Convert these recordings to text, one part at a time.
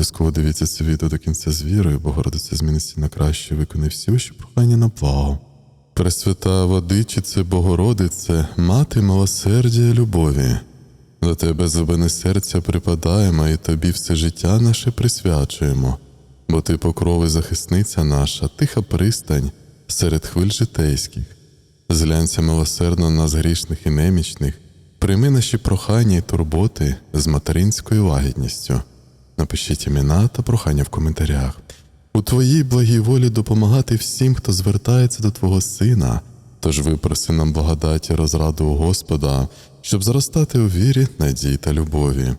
Обов'язково дивіться це відео до кінця з вірою, Богородиця зміниться на краще, виконай всі ваші прохання на благо. Пресвята Водичице, Богородице, мати милосердя і любові. До тебе зубини серця припадаємо і тобі все життя наше присвячуємо, бо ти покрови захисниця наша, тиха пристань серед хвиль житейських. Зглянься милосердно нас грішних і немічних, прийми наші прохання і турботи з материнською лагідністю. Напишіть імена та прохання в коментарях. У твоїй благій волі допомагати всім, хто звертається до Твого Сина. Тож випроси нам благодаті розраду у Господа, щоб зростати у вірі, надії та любові.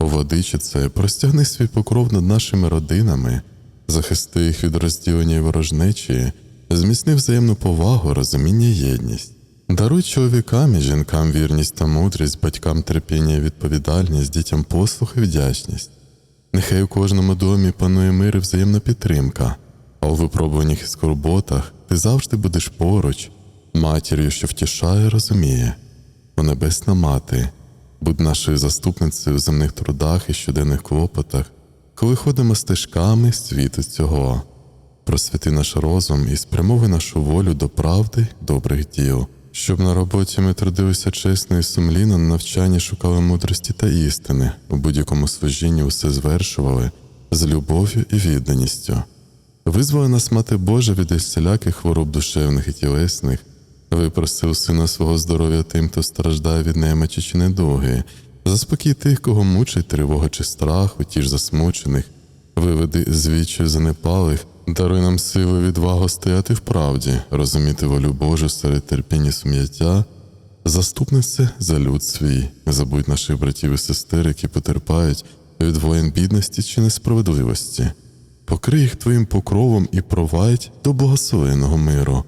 У водичице простягни свій покров над нашими родинами, захисти їх від розділення і ворожнечі, зміцни взаємну повагу, розуміння і єдність. Даруй чоловікам і жінкам вірність та мудрість, батькам терпіння і відповідальність, дітям послух і вдячність. Нехай у кожному домі панує мир і взаємна підтримка, а у випробуваннях і скорботах ти завжди будеш поруч, матір'ю, що втішає, розуміє. О Небесна Мати, будь нашою заступницею у земних трудах і щоденних клопотах, коли ходимо стежками світу цього. Просвіти наш розум і спрямовуй нашу волю до правди, добрих діл, щоб на роботі ми трудилися чесно і сумлінно, на навчанні шукали мудрості та істини, у будь-якому служінні усе звершували з любов'ю і відданістю. Визволи нас, Мати Божа, від всіляких хвороб душевних і тілесних, випроси у сина свого здоров'я тим, хто страждає від немочі чи недуги, заспокій тих, кого мучить тривога чи страх, утіж засмучених, виведи з вічі занепалих, даруй нам силу відвагу стояти в правді, розуміти волю Божу серед терпіння сум'яття, заступнице за люд свій, не забудь наших братів і сестер, які потерпають від воєн бідності чи несправедливості. Покрий їх твоїм покровом і провадь до благословеного миру.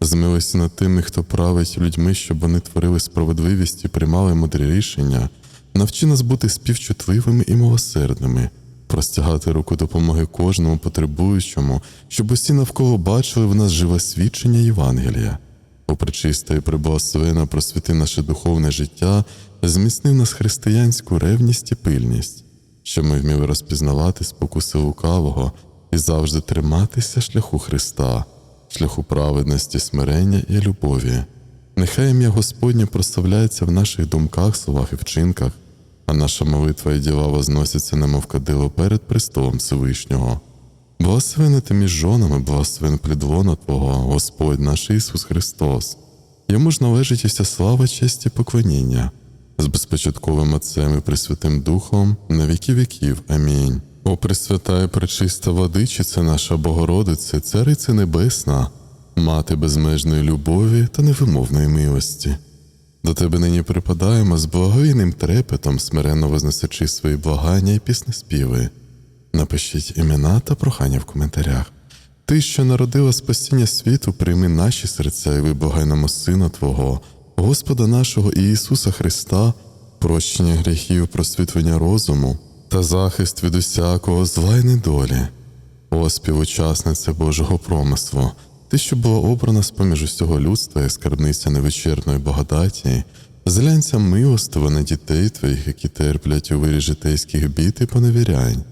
Змилися над тими, хто править людьми, щоб вони творили справедливість і приймали мудрі рішення. Навчи нас бути співчутливими і милосердними, простягати руку допомоги кожному потребуючому, щоб усі навколо бачили в нас живе свідчення Євангелія. О пречиста і приблагословена просвіти наше духовне життя, зміцни в нас християнську ревність і пильність, щоб ми вміли розпізнавати спокуси лукавого і завжди триматися шляху Христа, шляху праведності, смирення і любові. Нехай ім'я Господнє прославляється в наших думках, словах і вчинках, а наша молитва і діла возносяться немов кадило перед престолом Всевишнього. Благословений ти між жонами, благословен плід Твого, Господь наш Ісус Христос. Йому ж належить і вся слава, честь і поклоніння, з безпочатковим Отцем і Пресвятим Духом на віки віків. Амінь. О Пресвята і пречиста Владичиця наша Богородице, Царице Небесна, Мати безмежної любові та невимовної милості. До тебе нині припадаємо з благовійним трепетом, смиренно вознесечи свої благання і пісні співи. Напишіть імена та прохання в коментарях. Ти, що народила спасіння світу, прийми наші серця і виблагай нам Сина Твого, Господа нашого Ісуса Христа, прощення гріхів, просвітлення розуму та захист від усякого зла й недолі. О, співучасниця Божого промислу, ти, що була обрана з поміж усього людства і скарбниця невичерпної благодаті, зглянься милостиво на дітей твоїх, які терплять у вирі житейських бід і поневірянь.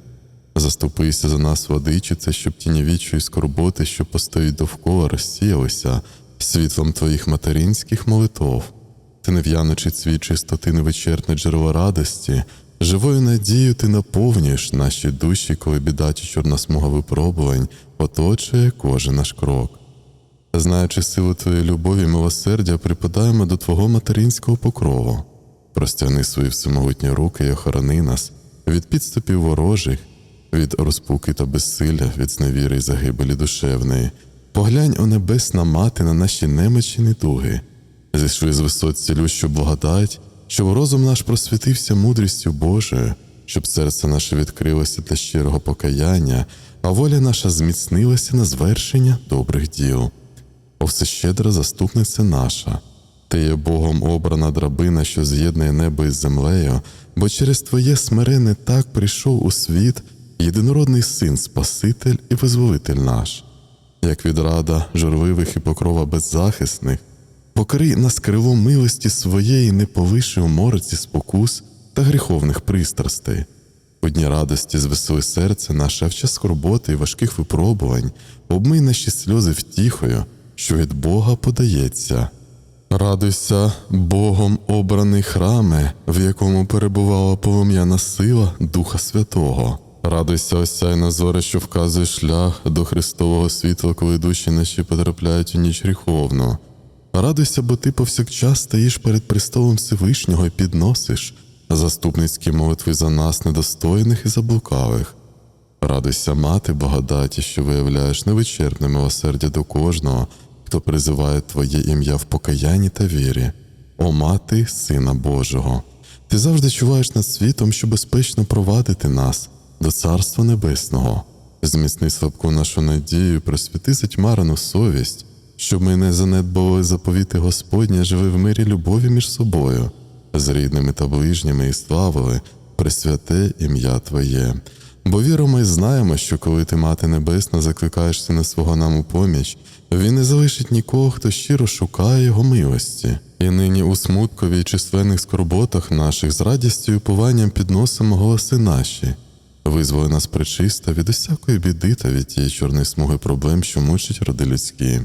Заступися за нас, владичице, щоб тіні вічої скорботи, що постоїть довкола, розсіялися світлом твоїх материнських молитов. Ти не в'янучи цвіт чистоти невичерпне джерело радості, живою надією ти наповнюєш наші душі, коли біда чорна смуга випробувань оточує кожен наш крок. Знаючи силу твоєї любові і милосердя, припадаємо до Твого материнського покрову. Простягни свої всемогутні руки і охорони нас від підступів ворожих, від розпуки та безсилля, від зневіри й загибелі душевної. Поглянь, о небесна мати, на наші немочі недуги, зійшли з висот цілющу благодать, щоб розум наш просвітився мудрістю Божою, щоб серце наше відкрилося для щирого покаяння, а воля наша зміцнилася на звершення добрих діл. О всещедра заступниця наша, ти є Богом обрана драбина, що з'єднує небо із землею, бо через Твоє смирене так прийшов у світ єдинородний син, Спаситель і визволитель наш, як відрада журливих і покрова беззахисних, покрий нас крило милості своєї, не полиши у морці спокус та гріховних пристрастей. У дні радості звесели серце наше, а в час скорботи і важких випробувань, обмий наші сльози втіхою, що від Бога подається. Радуйся, Богом обраний храме, в якому перебувала полум'яна сила Духа Святого. Радуйся, осяйна зоре, що вказує шлях до Христового світла, коли душі наші потрапляють у ніч гріховну. Радуйся, бо ти повсякчас стоїш перед престолом Всевишнього і підносиш заступницькі молитви за нас, недостойних і заблукавих. Радуйся, мати благодаті, що виявляєш невичерпне милосердя до кожного, хто призиває Твоє ім'я в покаянні та вірі. О мати, Сина Божого, ти завжди чуваєш над світом, що безпечно провадити нас до Царства Небесного. Зміцни слабку нашу надію, просвіти затьмарену совість, щоб ми не занедбували заповіти Господня, живи в мирі любові між собою, з рідними та ближніми і славили присвяте ім'я Твоє. Бо віримо і знаємо, що коли ти, Мати Небесна, закликаєшся на свого нам у поміч, він не залишить нікого, хто щиро шукає його милості. І нині у смуткові й численних скорботах наших з радістю і упованням підносимо голоси наші. Визволи нас причиста від усякої біди та від тієї чорної смуги проблем, що мучать роди людські.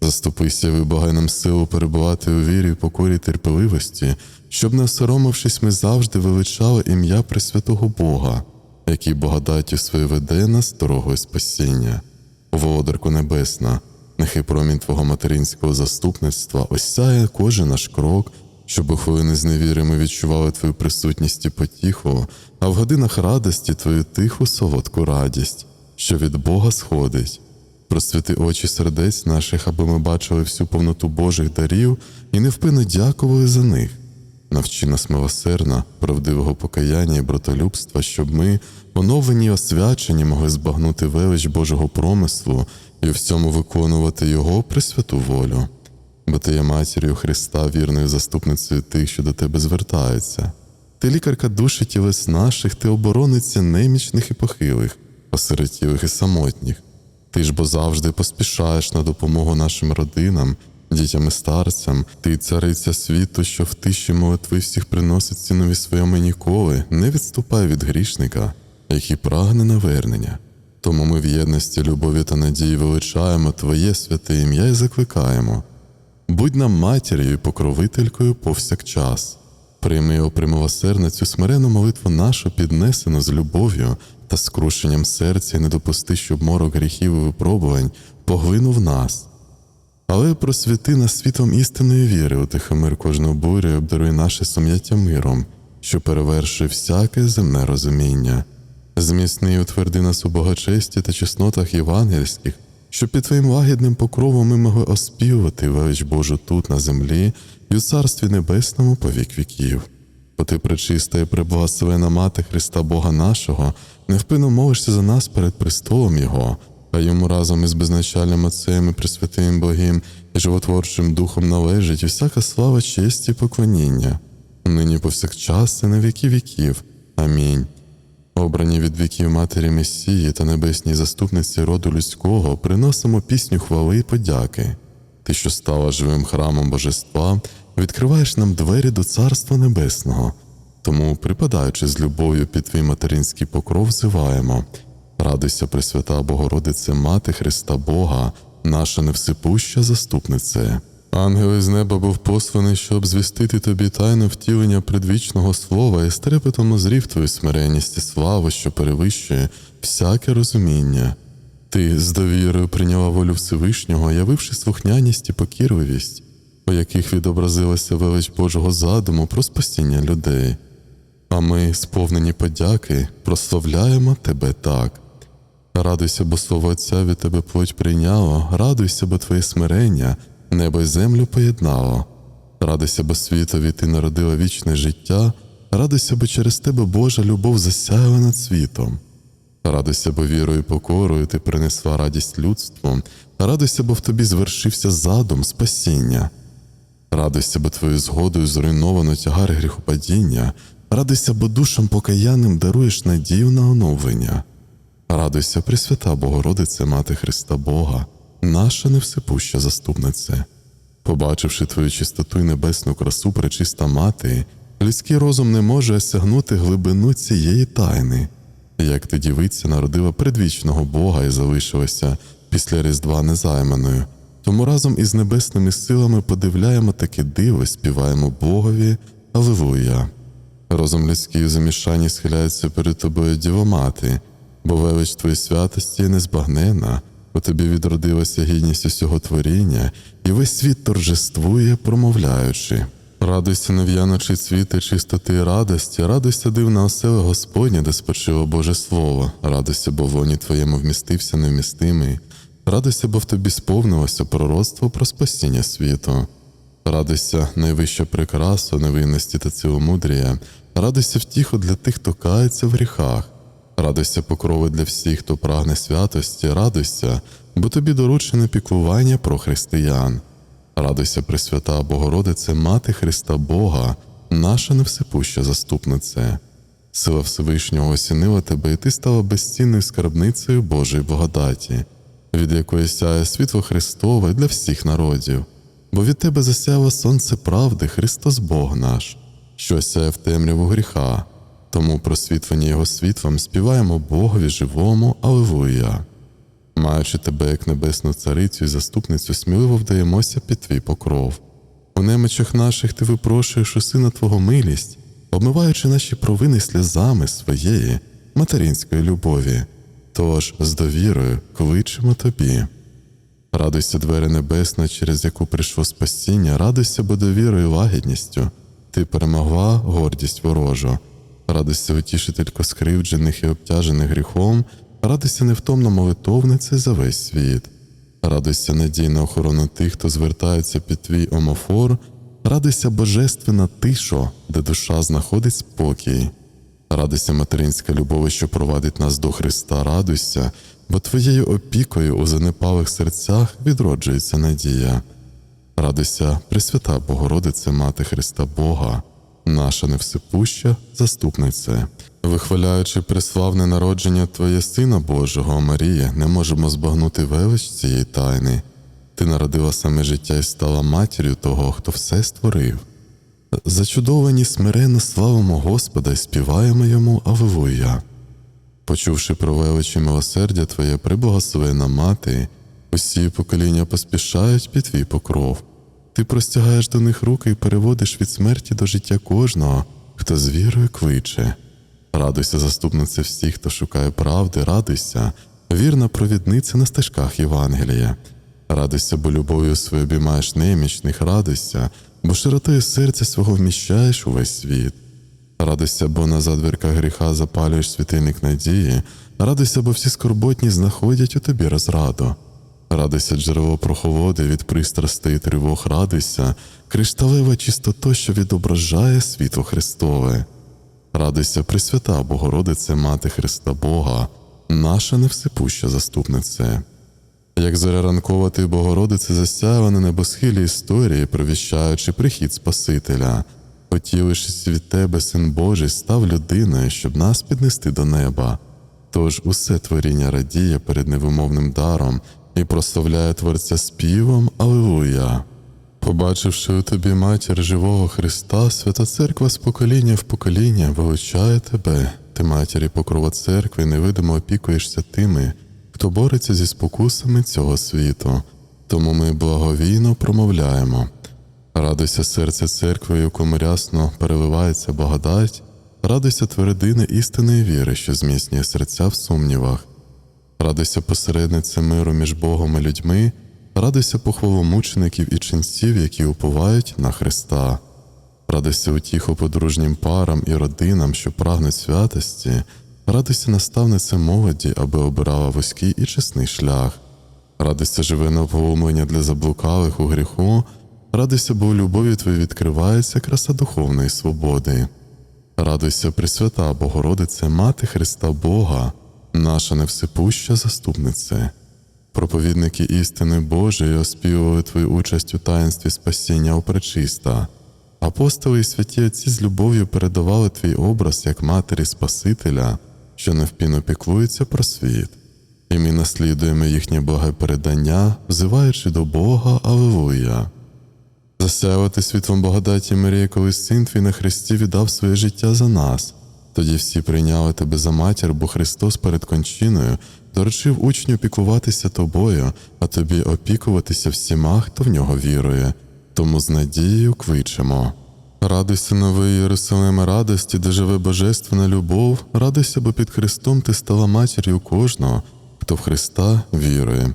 Заступися, вибагай нам силу перебувати у вірі, покорі й терпеливості, щоб, не осоромившись, ми завжди величали ім'я Пресвятого Бога, який благодаттю своєю веде нас дорогою спасіння. Володарку Небесна, нехай промінь Твого материнського заступництва осяє кожен наш крок, щоб у хвилини зневіри ми відчували Твою присутність і потіху, а в годинах радості Твою тиху солодку радість, що від Бога сходить. Просвіти очі сердець наших, аби ми бачили всю повноту Божих дарів і невпинно дякували за них. Навчи нас милосердна, правдивого покаяння і братолюбства, щоб ми, оновлені й освячені, могли збагнути велич Божого промислу і в всьому виконувати Його присвяту волю. Бо ти є матір'ю Христа, вірною заступницею тих, що до тебе звертаються. Ти лікарка душі тілес наших, ти оборониця немічних і похилих, осиротілих і самотніх. Ти ж бо завжди поспішаєш на допомогу нашим родинам, дітям і старцям, ти цариця світу, що в тиші молитви всіх приносить цінові своєму ніколи, не відступай від грішника, який прагне навернення. Тому ми в єдності, любові та надії величаємо Твоє святе ім'я і закликаємо. Будь нам матір'ю і покровителькою повсякчас. Прийми, о примилосердна цю смирену молитву нашу, піднесену з любов'ю та скрушенням серця, і не допусти, щоб морок гріхів і випробувань поглинув нас. Але просвіти нас світом істинної віри, утихомир кожну бурю і обдаруй наше сум'яття миром, що перевершує всяке земне розуміння. Зміцни і утверди нас у богочесті та чеснотах євангельських, щоб під Твоїм лагідним покровом ми могли оспівувати велич Божу тут, на землі, і у Царстві Небесному по вік віків. Бо ти пречиста і преблагословена мати Христа Бога нашого, невпинно молишся за нас перед престолом Його, а йому разом із безначальним Отцем і Пресвятим Богим і животворчим Духом належить всяка слава, честь і поклоніння, нині повсякчас і на віки віків. Амінь. Обрані від віків Матері Месії та небесній заступниці роду людського, приносимо пісню хвали і подяки. Ти, що стала живим храмом Божества, відкриваєш нам двері до Царства Небесного. Тому, припадаючи з любов'ю під твій материнський покров, взиваємо. Радуйся, Пресвята Богородице, Мати Христа Бога, наша невсипуща заступнице. Ангел із неба був посланий, щоб звістити тобі тайну втілення предвічного слова і з трепетом озрів твою смиренність і славу, що перевищує всяке розуміння. Ти з довірою прийняла волю Всевишнього, явивши слухняність і покірливість, у яких відобразилася велич Божого задуму про спасіння людей. А ми, сповнені подяки, прославляємо тебе так. Радуйся, бо слово Отця від тебе плоть прийняло, радуйся, бо твоє смирення небо й землю поєднало. Радуйся, бо світові ти народила вічне життя, радуйся, бо через тебе Божа любов засяяла над світом. Радуйся, бо вірою і покорою ти принесла радість людству, радуйся, бо в тобі звершився задум спасіння. Радуйся, бо твоєю згодою зруйновано тягар гріхопадіння, радуйся, бо душам покаянним даруєш надію на оновлення. Радуйся, Пресвята Богородице, Мати Христа Бога, наша невсипуща заступнице. Побачивши твою чистоту й небесну красу, пречиста мати, Людський розум не може осягнути глибину цієї тайни. Як ти дівиця народила предвічного Бога і залишилася після Різдва незайманою, тому разом із небесними силами подивляємо таке диво, співаємо Богові Аллилуйя. Розум людський у замішанні схиляється перед тобою дівомати, бо велич твоєї святості незбагнена, у тобі відродилася гідність усього творіння, і весь світ торжествує, промовляючи. Радуйся, нев'яночі цвіти чистоти і радості, радуйся, дивна оселе Господня, де спочило Боже Слово, радуйся, бо в лоні твоєму вмістився невмістимий, радуйся, бо в тобі сповнилося пророцтво про спасіння світу. Радуйся, найвища прикрасу, невинності та ціломудрія, радуйся втіху для тих, хто кається в гріхах, радуйся покрови для всіх, хто прагне святості, радуйся, бо тобі доручене піклування про християн. Радуйся, Пресвята Богородице, Мати Христа Бога, наша невсипуща заступнице. Сила Всевишнього осінила тебе, і ти стала безцінною скарбницею Божої благодаті, від якої сяє світло Христове для всіх народів, бо від тебе засяяло сонце правди, Христос Бог наш, що сяє в темряву гріха, тому просвітлення Його світлом співаємо Богові живому, Аллилуйя. Маючи тебе як небесну царицю і заступницю, сміливо вдаємося під твій покров. У немочах наших ти випрошуєш у сина Твого милість, обмиваючи наші провини сльозами своєї материнської любові. Тож з довірою кличемо тобі. Радуйся, двері небесна, через яку прийшло спасіння, радуйся, бо довірою лагідністю. Ти перемогла гордість ворожу. Радуйся, утішителько скривджених і обтяжених гріхом, радуйся невтомна молитовниця за весь світ. Радуйся надійна охорона тих, хто звертається під твій омофор, радуйся божественна тишо, де душа знаходить спокій. Радуйся, материнська любов, що провадить нас до Христа, радуйся, бо твоєю опікою у занепалих серцях відроджується надія. Радуйся, Пресвята Богородице, Мати Христа Бога, наша невсипуща заступниця. Вихваляючи преславне народження Твоє Сина Божого, Марія, не можемо збагнути велич цієї тайни. Ти народила саме життя і стала матір'ю того, хто все створив. Зачудовані смиренно славимо Господа і співаємо йому Аллилуйя. Почувши про велич і милосердя Твоє приблагословена мати, усі покоління поспішають під твій покров. Ти простягаєш до них руки і переводиш від смерті до життя кожного, хто з вірою кличе. Радуйся, заступниця всіх, хто шукає правди, радуйся, вірна провідниця на стежках Євангелія. Радуйся, бо любов'ю свою обіймаєш немічних, радуйся, бо широтою серця свого вміщаєш увесь світ. Радуйся, бо на задвірках гріха запалюєш світильник надії, радуйся, бо всі скорботні знаходять у тобі розраду. Радуйся, джерело прохолоди від пристрастей і тривог, радуйся, кришталева чистота, що відображає світло Христове. Радуйся, Пресвята Богородице, Мати Христа Бога, наша невсипуща заступнице. Як зоря ранкова ти, Богородице, засяяла на небосхилі історії, провіщаючи прихід Спасителя, хотілившись від тебе, Син Божий, став людиною, щоб нас піднести до неба. Тож усе творіння радіє перед невимовним даром і прославляє Творця співом Алилуя. Побачивши у тобі матір живого Христа, Свята Церква з покоління в покоління величає тебе, ти матері покрова церкви, невидимо опікуєшся тими, хто бореться зі спокусами цього світу. Тому ми благовійно промовляємо. Радуйся серце церкви, якому рясно переливається благодать, радуйся твердини істинної віри, що зміцнює серця в сумнівах. Радуйся посередниця миру між Богом і людьми, радуйся похвалу мучеників і ченців, які уповають на Христа. Радуйся утіху подружнім парам і родинам, що прагнуть святості, радуйся наставнице молоді, аби обирала вузький і чесний шлях. Радуйся живе наповумлення для заблукалих у гріху, радуйся, бо у любові твоїй відкривається краса духовної свободи. Радуйся, Пресвята Богородице, Мати Христа Бога, наша невсипуща заступнице. Проповідники істини Божої оспівували твою участь у таїнстві спасіння опречиста. Апостоли і святі отці з любов'ю передавали твій образ як матері Спасителя, що невпінно піклується про світ. І ми наслідуємо їхнє благе взиваючи до Бога Алилуя. засяювати світлом благодаті Марії, коли син твій на Христі віддав своє життя за нас. Тоді всі прийняли тебе за матір, бо Христос перед кончиною доручив учню піклуватися тобою, а тобі опікуватися всіма, хто в нього вірує. Тому з надією кличемо. Радуйся, новий Єрусалиме, радості, де живе божественна любов, радуйся, бо під Христом ти стала матір'ю кожного, хто в Христа вірує.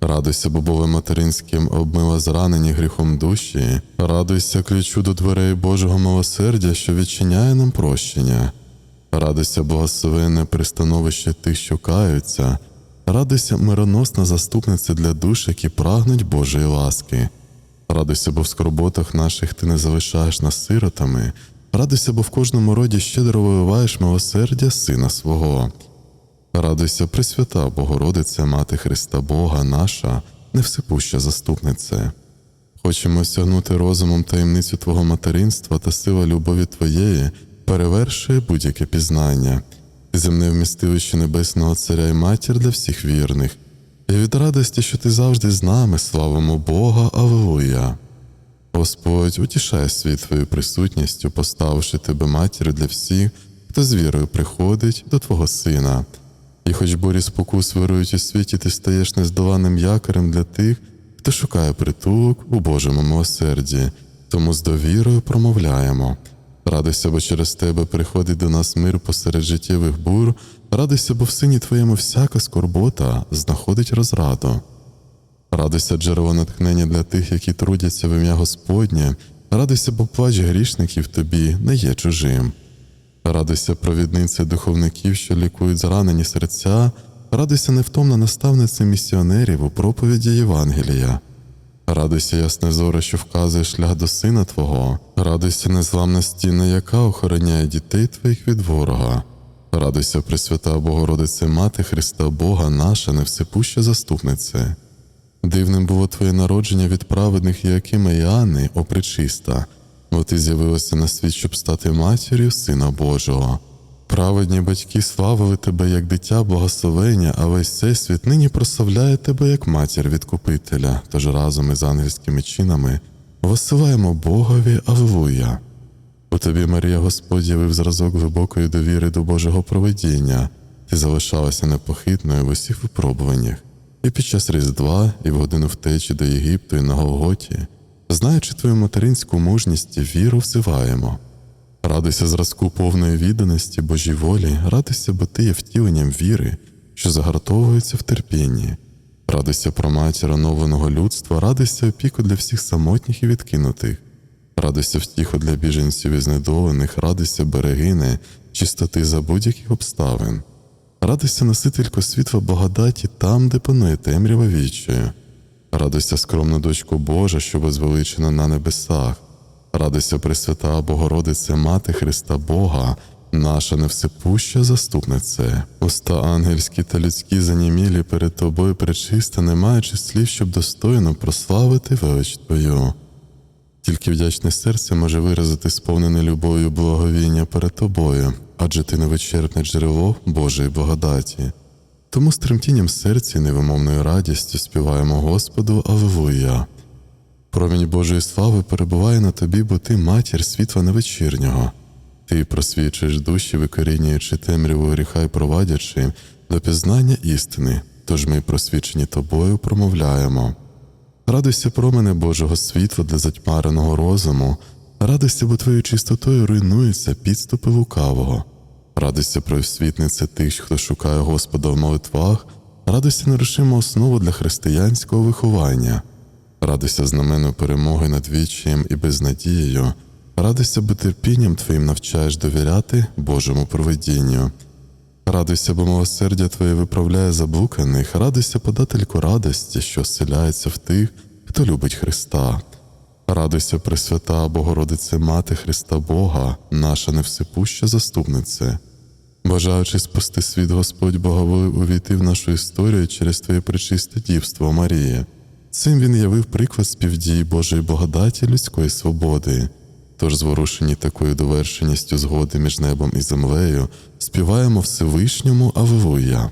Радуйся, бо Богом материнським обмила зранені гріхом душі, радуйся ключу до дверей Божого милосердя, що відчиняє нам прощення. Радуйся, благословенне пристановище тих, що каються, радуйся, мироносна заступниця для душ, які прагнуть Божої ласки. Радуйся, бо в скорботах наших ти не залишаєш нас сиротами, радуйся, бо в кожному роді щедро виливаєш милосердя Сина свого. Радуйся, Пресвята Богородице, Мати Христа Бога наша, невсипуща заступнице. Хочемо осягнути розумом таємницю Твого материнства та сила любові Твоєї перевершує будь-яке пізнання, земне вмістилище Небесного Царя і Матір для всіх вірних, і від радості, що Ти завжди з нами, славимо Бога, Аллилуйя. Господь утішає світ Твоєю присутністю, поставивши Тебе матір'ю для всіх, хто з вірою приходить до Твого Сина. І хоч бурі спокус вирують у світі, ти стаєш нездоланним якорем для тих, хто шукає притулок у Божому милосерді, тому з довірою промовляємо. Радуйся, бо через тебе приходить до нас мир посеред життєвих бур, радуйся, бо в сині твоєму всяка скорбота знаходить розраду. Радуйся, джерело натхнення для тих, які трудяться в ім'я Господнє, радуйся, бо плач грішників тобі не є чужим. Радуйся, провідниця духовників, що лікують зранені серця, радуйся невтомна наставниця місіонерів у проповіді Євангелія. Радуйся, ясне зоре, що вказує шлях до сина Твого, радуйся, незламна стіна, яка охороняє дітей твоїх від ворога. Радуйся, Пресвята Богородице, Мати Христа Бога, наша невсипуща заступнице. Дивним було Твоє народження від праведних Іакима і Анни, о пречиста, бо ти з'явилася на світ, щоб стати матір'ю Сина Божого. Праведні батьки славили тебе як дитя благословення, а весь всесвіт нині прославляє тебе як матір відкупителя, тож разом із ангельськими чинами воссилаємо Богові Аллилуйя. У тобі, Марія, Господь явив зразок глибокої довіри до Божого проведіння, ти залишалася непохитною в усіх випробуваннях, і під час Різдва, і в годину втечі до Єгипту, і на Голготі, знаючи твою материнську мужність і віру, взиваємо. Радуйся зразку повної відданості Божій волі, радуйся, бо ти є втіленням віри, що загартовується в терпінні. Радуйся про матір оновленого людства, радуйся опіку для всіх самотніх і відкинутих. Радуйся втіху для біженців і знедолених, радуйся берегине, чистоти за будь-яких обставин. Радуйся носителько світла благодаті там, де панує темрява вічою. Радуйся скромна дочко Божа, що возвеличена на небесах. Радуйся, Пресвята Богородице, Мати Христа Бога, наша невсипуща заступнице. Уста ангельські та людські занімілі перед тобою пречиста, не маючи слів, щоб достойно прославити велич Твою. Тільки вдячне серце може виразити сповнене любов'ю благовіння перед тобою, адже ти невичерпне джерело Божої благодаті. Тому з тремтінням серця і невимовною радістю співаємо Господу Аллилуйя. Промінь Божої слави перебуває на тобі, бо ти матір світла невечірнього. Ти просвічуєш душі, викорінюючи темряву гріха й провадячи до пізнання істини, тож ми, просвічені тобою, промовляємо. Радуйся, промене Божого світла для затьмареного розуму, радуйся, бо твоєю чистотою руйнуються підступи лукавого. Радуйся, провсвітниця тих, хто шукає Господа в молитвах, радуйся нерушима основу для християнського виховання. Радуйся знамену перемоги над вічієм і безнадією, радуйся, бо терпінням Твоїм навчаєш довіряти Божому провидінню. Радуйся, бо милосердя Твоє виправляє заблуканих, радуйся, подательку радості, що оселяється в тих, хто любить Христа. Радуйся, Пресвята Богородице, Мати Христа Бога, наша невсипуща заступнице. Бажаючи спасти світ, Господь Боговолив увійти в нашу історію через Твоє пречисте дівство Марія. Цим він явив приклад співдії Божої благодаті людської свободи. Тож, зворушені такою довершеністю згоди між небом і землею, співаємо Всевишньому Аллилуйя.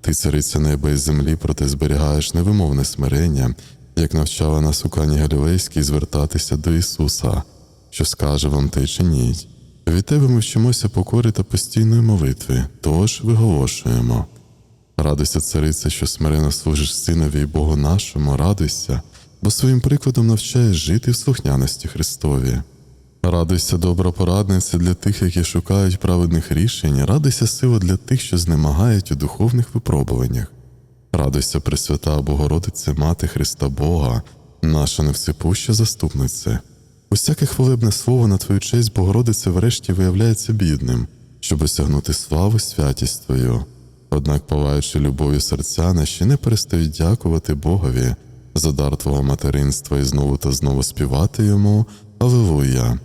Ти, цариця неба і землі, проте зберігаєш невимовне смирення як навчала нас у Кані Галілейській звертатися до Ісуса, що скаже вам те й чиніть. Від тебе ми вчимося покори та постійної молитви, тож виголошуємо. Радуйся, царице, що смирено служиш синові і Богу нашому, радуйся, бо своїм прикладом навчаєш жити в слухняності Христові. Радуйся, добра порадниця для тих, які шукають праведних рішень, радуйся, сила для тих, що знемагають у духовних випробуваннях. Радуйся, Пресвята Богородице, Мати Христа Бога, наша невсипуща заступнице. Усяке хвалебне слово на твою честь, Богородице, врешті виявляється бідним, щоб осягнути славу святість Твою. Однак, палаючи любов'ю серця, наші не перестають дякувати Богові за дар Твого материнства і знову та знову співати йому Аллилуйя.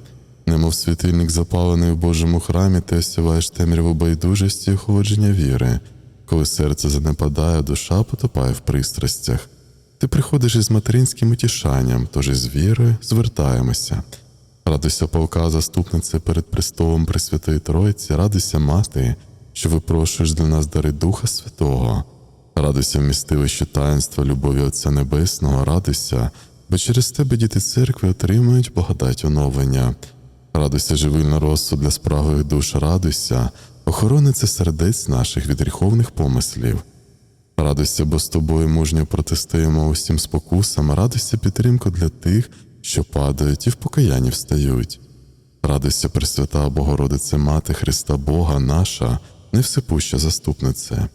Немов світильник запалений у Божому храмі, ти осяваєш темряву байдужості і охолодження віри. Коли серце занепадає, душа потопає в пристрастях. Ти приходиш із материнським утішанням, тож із вірою звертаємося. Радуйся, полка, заступнице перед престолом Пресвятої Троїці, радуйся, мати, що випрошуєш для нас дари Духа Святого. Радуйся, вмістилище таїнства любові Отця Небесного, радуйся, бо через тебе діти церкви отримують благодать оновлення. Радуйся, живильна розсуд для спраглих душ, радуйся, охорониця сердець наших від гріховних помислів. Радуйся, бо з тобою мужньо протистоїмо усім спокусам, радуйся підтримку для тих, що падають і в покаянні встають. Радуйся, Пресвята Богородице, Мати Христа Бога наша, невсипуща заступнице.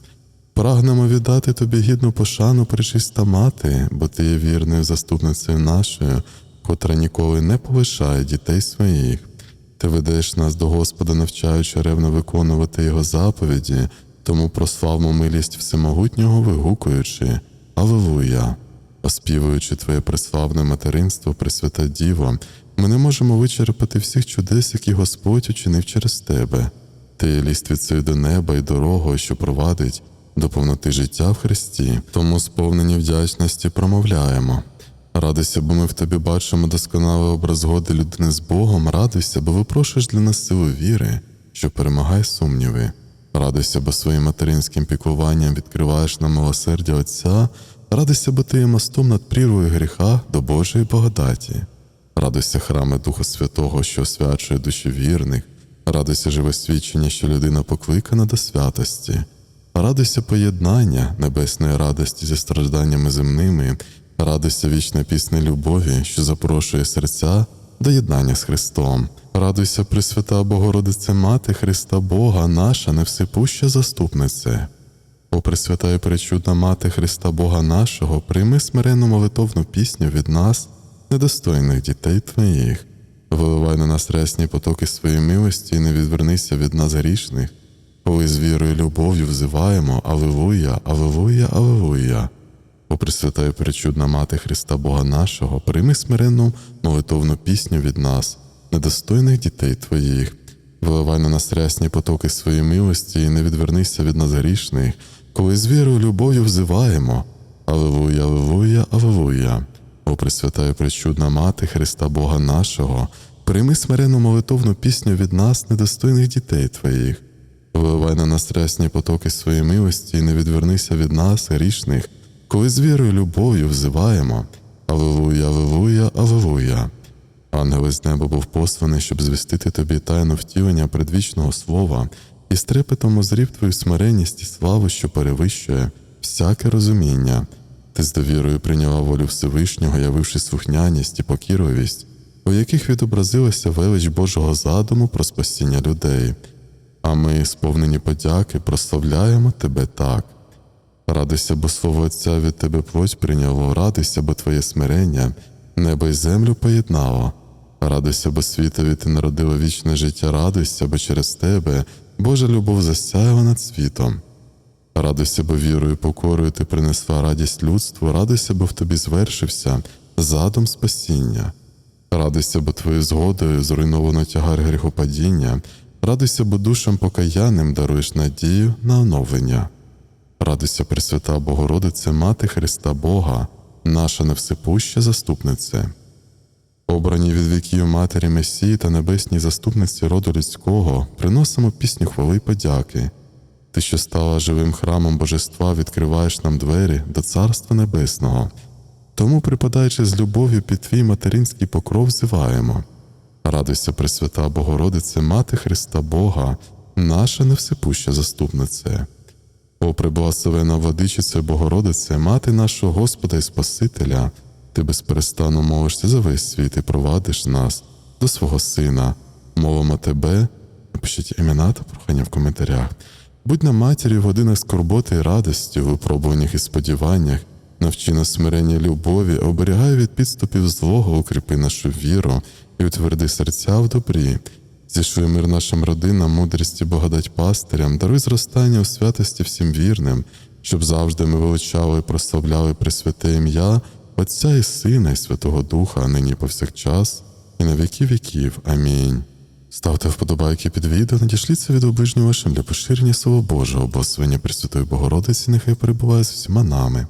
Прагнемо віддати тобі гідну пошану, пречиста мати, бо ти є вірною заступницею нашою, котра ніколи не полишає дітей своїх. Ти ведеш нас до Господа, навчаючи ревно виконувати Його заповіді, тому прославмо милість всемогутнього вигукуючи Аллилуйя! Оспівуючи Твоє преславне материнство, Пресвята Діво, ми не можемо вичерпати всіх чудес, які Господь учинив через Тебе. Ти ліствицею до неба і дорогою, що провадить до повноти життя в Христі, тому сповнені вдячності промовляємо. Радуйся, бо ми в тобі бачимо досконалий образ згоди людини з Богом. Радуйся, бо випрошуєш для нас силу віри, що перемагає сумніви. Радуйся, бо своїм материнським піклуванням відкриваєш нам милосердя Отця. Радуйся, бо ти є мостом над прірвою гріха до Божої благодаті. Радуйся, храме Духа Святого, що освячує душі вірних. Радуйся, живе свідчення, що людина покликана до святості. Радуйся поєднання небесної радості зі стражданнями земними, радуйся вічна пісня любові, що запрошує серця до єднання з Христом. Радуйся, Пресвята Богородице Мати Христа Бога, наша невсипуща заступнице. О Пресвята і пречудна Мати Христа Бога нашого, прийми смиренну молитовну пісню від нас, недостойних дітей Твоїх. Виливай на нас рясні потоки своєї милості і не відвернися від нас грішних, коли з вірою і любов'ю взиваємо Аллилуйя, Аллилуйя, Аллилуйя. О Пресвята і пречудна Мати Христа Бога нашого, прийми смиренну молитовну пісню від нас, недостойних дітей Твоїх. Виливай на нас рясні потоки своєї милості і не відвернися від нас грішних, коли з вірою любов'ю взиваємо. Аллилуйя, Аллилуйя, Аллилуйя. О Пресвята і пречудна Мати Христа Бога нашого, прийми смиренну молитовну пісню від нас, недостойних дітей Твоїх. Виливай на нас рясні потоки своєї милості і не відвернися від нас, грішних, коли з вірою любов'ю взиваємо. Аллилуйя, Аллилуйя, Аллилуйя. Ангел із неба був посланий, щоб звістити тобі тайну втілення предвічного слова, і з трепетом озрів твою смиренність і славу, що перевищує всяке розуміння. Ти з довірою прийняла волю Всевишнього, явивши слухняність і покірливість, у яких відобразилася велич Божого задуму про спасіння людей. А ми, сповнені подяки, прославляємо тебе так. Радуйся, бо слово Отця від тебе плоть прийняло, радуйся, бо твоє смирення, небо й землю поєднало. Радуйся, бо світові ти народила вічне життя, радуйся, бо через тебе Божа любов засяяла над світом. Радуйся, бо вірою, покорою ти принесла радість людству, радуйся, бо в тобі звершився задум спасіння. Радуйся, бо твоєю згодою зруйновано тягар гріхопадіння, радуйся, бо душам покаянним даруєш надію на оновлення. Радуйся, Пресвята Богородице, Мати Христа Бога, наша невсипуща заступнице. Обрані від віків Матері Месії та небесній заступниці роду людського, приносимо пісню хвали й подяки. Ти, що стала живим храмом Божества, відкриваєш нам двері до Царства Небесного. Тому, припадаючи з любов'ю під твій материнський покров, зиваємо. Радуйся, Пресвята Богородице, Мати Христа Бога, наша невсипуща заступнице. О, преблагословена владичице Богородице, Мати нашого Господа і Спасителя, ти безперестанно молишся за весь світ і провадиш нас до свого Сина. Мовимо тебе, напишіть імена та прохання в коментарях. Будь на матір'ю в годинах скорботи і радості, випробуваннях і сподіваннях, навчи нас смирення любові, оберігай від підступів злого, укріпи нашу віру і утверди серця в добрі. Зішли мир нашим родинам, мудрість і благодать пастирям, даруй зростання у святості всім вірним, щоб завжди ми величали і прославляли Пресвяте ім'я Отця і Сина, і Святого Духа, нині повсякчас, і на віки віків. Амінь. Ставте вподобайки під відео, надішліться від обижню вашим для поширення Слова Божого, бо свиня Пресвятої Богородиці нехай перебуває з усіма нами.